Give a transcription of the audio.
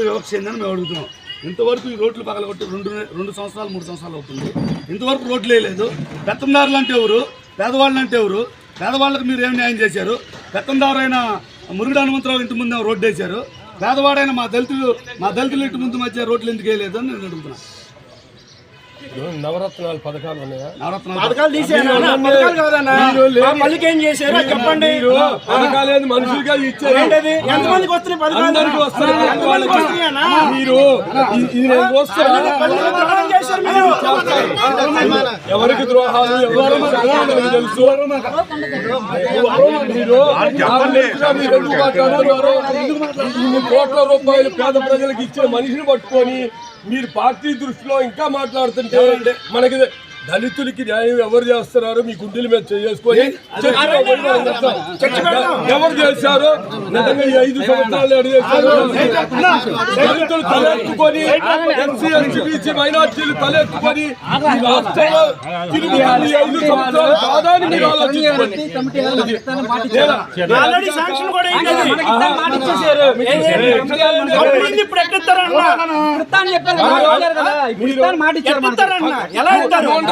వివక్ష చెందని మేము అడుగుతున్నాం. ఇంతవరకు ఈ రోడ్లు పగలగొట్టి రెండు రెండు సంవత్సరాలు మూడు సంవత్సరాలు అవుతుంది. ఇంతవరకు రోడ్లు వేయలేదు. పెత్తందారులు అంటే ఎవరు? పేదవాళ్ళు అంటే ఎవరు? పేదవాళ్ళకి మీరు ఏం న్యాయం చేశారు? పెత్తందారైన మురుగుడు హనుమంతరావు ఇంటి ముందు రోడ్డు వేశారు. పేదవాడైన మా దళితులు మా దళితులు ఇంటి ముందు మధ్య రోడ్లు ఎందుకు వేయలేదు అని నేను అడుగుతున్నాను నవరత్నాలు పథకాలు ఉన్నాయా? పథకాలు ఏం చేశారు? చెప్పండి. పథకాలేదు మనుషులుగా ఇచ్చారు. ఎంతమందికి వస్తున్నాయి పథకాలు. ఎంతమందికి వస్తున్నాయన్నా? మీరు ఇది- నేను ఎవరికి ద్రోహాలు ఎవరు తెలుసు? మీరు కోట్ల రూపాయలు పేద ప్రజలకు ఇచ్చిన మనిషిని పట్టుకొని మీరు పార్టీ దృష్టిలో ఇంకా మాట్లాడుతుంటే మనకి దళితులకి న్యాయం ఎవరు చేస్తున్నారు మీ గుండెల మీద చేసుకొని ఎవరు చేశారు నిజంగా ఈ ఐదు సంవత్సరాలు దళితులు తలెత్తుకొని ఎస్సీ బీసీ మైనార్టీలు తలెత్తుకొని ఈ రాష్ట్రంలో ఐదు సంవత్సరాలు మీరు ఆలోచించుకోండి ఇప్పుడు ఎలా ఇస్తారు